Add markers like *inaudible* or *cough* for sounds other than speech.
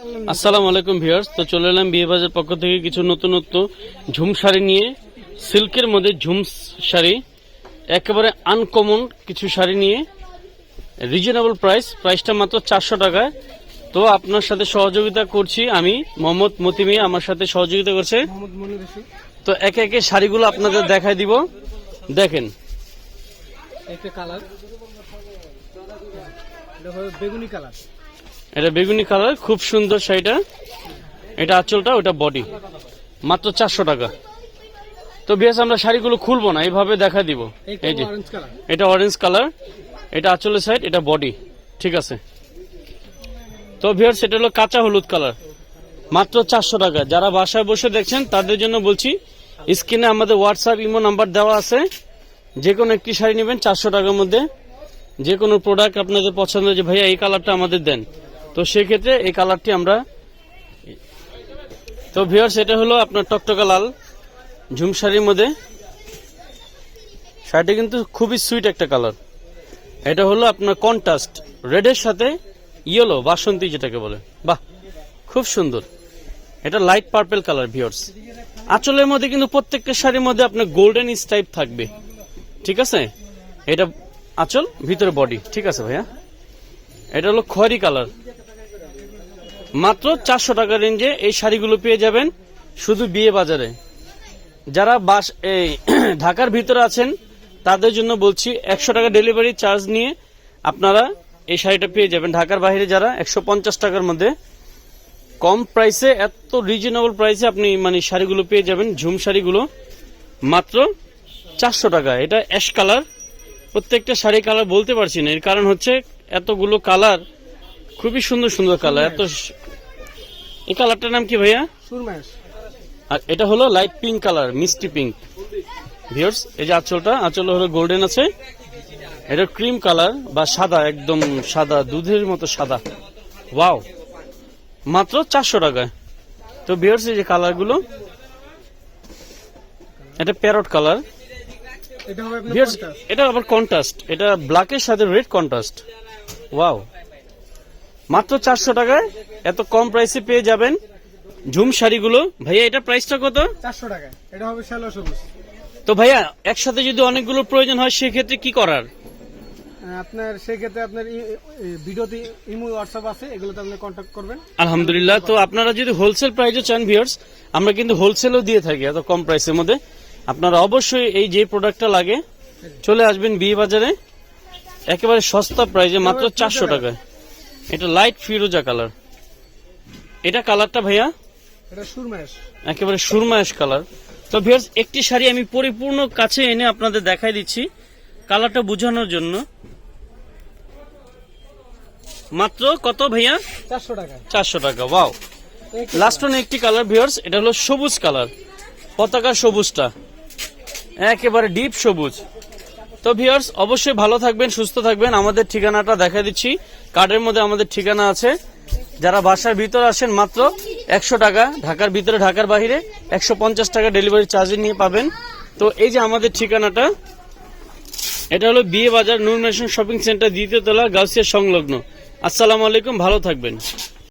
আসসালামু আলাইকুম ভিউয়ার্স। তো চলে এলাম বিয়ে বাজার পক্ষ থেকে কিছু নতুনত্ব। ঝুম শাড়ি নিয়ে সিল্কের মধ্যে ঝুম শাড়ি একেবারে আনকমন কিছু শাড়ি নিয়ে রিজনেবল প্রাইস প্রাইসটা মাত্র চারশো টাকায়। তো আপনার সাথে সহযোগিতা করছি আমি মোহাম্মদ মতিমি আমার সাথে সহযোগিতা করছে। তো একে একে শাড়িগুলো আপনাদের দেখাই দিব। দেখেন। কালার। বেগুনি কালার। এটা বেগুনি কালার খুব সুন্দর শাড়িটা। এটা আঁচলটা ওটা বডি মাত্র চারশো টাকা। তো বেশ আমরা শাড়িগুলো খুলবো না এইভাবে দেখা দিব। এই যে এটা অরেঞ্জ কালার এটা আঁচলের সাইড এটা বডি ঠিক আছে? তো ভিয়ার সেটা হলো কাঁচা হলুদ কালার মাত্র চারশো টাকা। যারা বাসায় বসে দেখছেন তাদের জন্য বলছি স্ক্রিনে আমাদের হোয়াটসঅ্যাপ ইমো নাম্বার দেওয়া আছে। যে কোনো একটি শাড়ি নেবেন চারশো টাকার মধ্যে। যে কোনো প্রোডাক্ট আপনাদের পছন্দ যে ভাইয়া এই কালারটা আমাদের দেন। তো সেক্ষেত্রে এই কালারটি আমরা তো ভিওর সেটা হলো আপনার টকটকা লাল ঝুম শাড়ির মধ্যে। শাড়িটা কিন্তু খুবই সুইট একটা কালার এটা হলো আপনার কন্ট্রাস্ট রেডের সাথে ইয়েলো বাসন্তী যেটাকে বলে। বাহ, খুব সুন্দর। এটা লাইট পার্পেল কালার ভিওর্স আঁচলের মধ্যে কিন্তু প্রত্যেকটা শাড়ির মধ্যে আপনার গোল্ডেন স্টাইপ থাকবে। ঠিক আছে? এটা আঁচল, ভিতরে বডি ঠিক আছে ভাইয়া? এটা হলো খয়েরি কালার মাত্র চারশো টাকা রেঞ্জে এই শাড়িগুলো পেয়ে যাবেন শুধু বিয়ে বাজারে। যারা বাস, এই *clears throat* ঢাকার ভিতরে আছেন, তাদের জন্য বলছি একশো টাকা ডেলিভারি চার্জ নিয়ে আপনারা এই শাড়িটা পেয়ে যাবেন। ঢাকার বাইরে যারা একশো পঞ্চাশ টাকার মধ্যে কম প্রাইসে, এত রিজনেবল প্রাইসে আপনি মানে শাড়িগুলো পেয়ে যাবেন, ঝুম শাড়িগুলো, মাত্র চারশো টাকা। এটা অ্যাশ কালার প্রত্যেকটা শাড়ি কালার বলতে পারছি না। এর কারণ হচ্ছে এতগুলো কালার খুবই সুন্দর সুন্দর কালার এত এই কালারটার নাম কি ভাইয়া? সুরমাস আর এটা হলো লাইট পিঙ্ক কালার মিষ্টি পিঙ্ক ভিউয়ার্স এই যে আঁচলটা আঁচল হলো গোল্ডেন আছে। এটা ক্রিম কালার বা সাদা একদম সাদা দুধের মতো সাদা। ওয়াও মাত্র চারশো টাকায়। তো ভিউয়ার্স এই যে কালারগুলো এটা প্যারট কালার এটা হবে আপনার ভিউয়ার্স এটা আবার কন্ট্রাস্ট এটা ব্ল্যাকের সাথে রেড কন্ট্রাস্ট ওয়াও মাত্র চারশো টাকায় এত কম প্রাইসে পেয়ে যাবেন ঝুম শাড়িগুলো। ভাইয়া এটা প্রাইসটা কত? চারশো টাকা এটা হবে শ্যালো সবুজ। তো ভাইয়া একসাথে যদি অনেকগুলো প্রয়োজন হয় সেক্ষেত্রে কি করার? আপনার সেক্ষেত্রে আপনার ভিডিওতে ইমো হোয়াটসঅ্যাপ আছে এগুলোতে আপনি কন্ট্যাক্ট করবেন। আলহামদুলিল্লাহ। তো আপনারা যদি হোলসেল প্রাইসে চান ভিউয়ার্স আমরা কিন্তু হোলসেলও দিয়ে থাকি এত কম প্রাইসের মধ্যে। আপনারা অবশ্যই এই যে প্রোডাক্টটা লাগে চলে আসবেন বিয়ে বাজারে একেবারে সস্তা প্রাইসে মাত্র চারশো টাকায়। এটা লাইট ফিরোজা কালার এটা কালারটা ভাইয়া? এটা সুরমাস একেবারে সুরমায়াস কালার তো ভিউয়ার্স একটি শাড়ি আমি পরিপূর্ণ কাছে এনে আপনাদের দেখাই দিচ্ছি কালারটা বোঝানোর জন্য। মাত্র কত ভাইয়া? চারশো টাকা। চারশো টাকা ওয়াও লাস্ট ওয়ান একটি কালার ভিউয়ার্স এটা হলো সবুজ কালার পতাকা সবুজটা। একেবারে ডিপ সবুজ। তো ভিউয়ার্স, অবশ্যই ভালো থাকবেন, সুস্থ থাকবেন। আমাদের ঠিকানাটা দেখা দিচ্ছি। কার্ডের মধ্যে আমাদের ঠিকানা আছে। যারা বাসার ভিতরে আসেন মাত্র একশো টাকা, ঢাকার ভিতরে, ঢাকার বাইরে একশো পঞ্চাশ টাকা ডেলিভারি চার্জ নিয়ে পাবেন। তো এই যে আমাদের ঠিকানাটা, এটা হলো বিয়ে বাজার নূর শপিং সেন্টার, দ্বিতীয় তলা, গাউসিয়া সংলগ্ন। আসসালামু আলাইকুম, ভালো থাকবেন।